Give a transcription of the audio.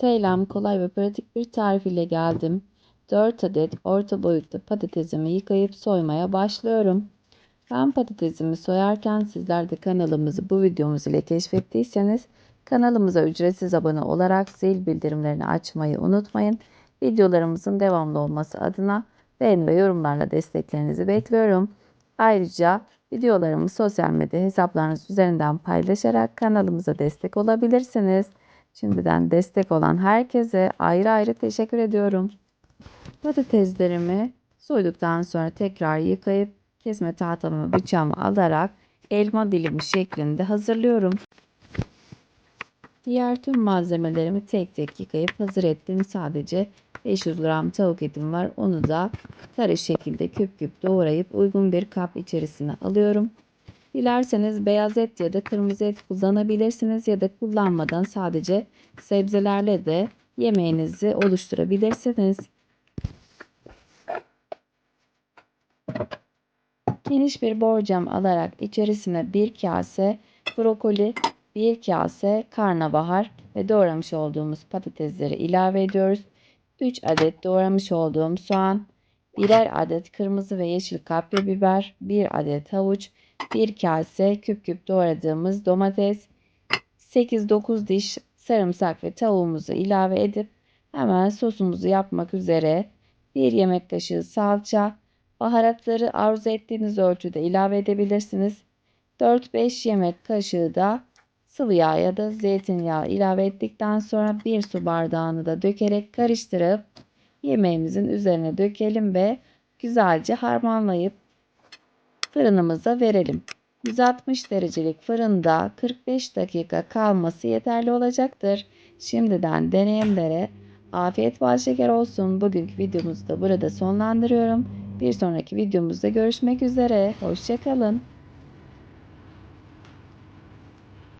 Selam, kolay ve pratik bir tarif ile geldim. 4 adet orta boyutlu patatesimi yıkayıp soymaya başlıyorum. Ben patatesimi soyarken sizler de kanalımızı bu videomuz ile keşfettiyseniz kanalımıza ücretsiz abone olarak zil bildirimlerini açmayı unutmayın. Videolarımızın devamlı olması adına beğeni ve yorumlarla desteklerinizi bekliyorum. Ayrıca videolarımı sosyal medya hesaplarınız üzerinden paylaşarak kanalımıza destek olabilirsiniz. Şimdiden destek olan herkese ayrı ayrı teşekkür ediyorum. Patateslerimi soyduktan sonra tekrar yıkayıp kesme tahtamı bıçağımı alarak elma dilimi şeklinde hazırlıyorum. Diğer tüm malzemelerimi tek tek yıkayıp hazır ettim. Sadece 500 gram tavuk etim var. Onu da kare şekilde küp küp doğrayıp uygun bir kap içerisine alıyorum. Dilerseniz beyaz et ya da kırmızı et kullanabilirsiniz ya da kullanmadan sadece sebzelerle de yemeğinizi oluşturabilirsiniz. Geniş bir borcam alarak içerisine bir kase brokoli, bir kase karnabahar ve doğramış olduğumuz patatesleri ilave ediyoruz. 3 adet doğramış olduğum soğan, birer adet kırmızı ve yeşil kapya biber, bir adet havuç, bir kase küp küp doğradığımız domates, 8-9 diş sarımsak ve tavuğumuzu ilave edip hemen sosumuzu yapmak üzere bir yemek kaşığı salça, baharatları arzu ettiğiniz ölçüde ilave edebilirsiniz. 4-5 yemek kaşığı da sıvı yağ ya da zeytinyağı ilave ettikten sonra bir su bardağını da dökerek karıştırıp yemeğimizin üzerine dökelim ve güzelce harmanlayıp fırınımıza verelim. 160 derecelik fırında 45 dakika kalması yeterli olacaktır. Şimdiden deneyimlere afiyet bal şeker olsun. Bugünkü videomuzu da burada sonlandırıyorum. Bir sonraki videomuzda görüşmek üzere. Hoşçakalın.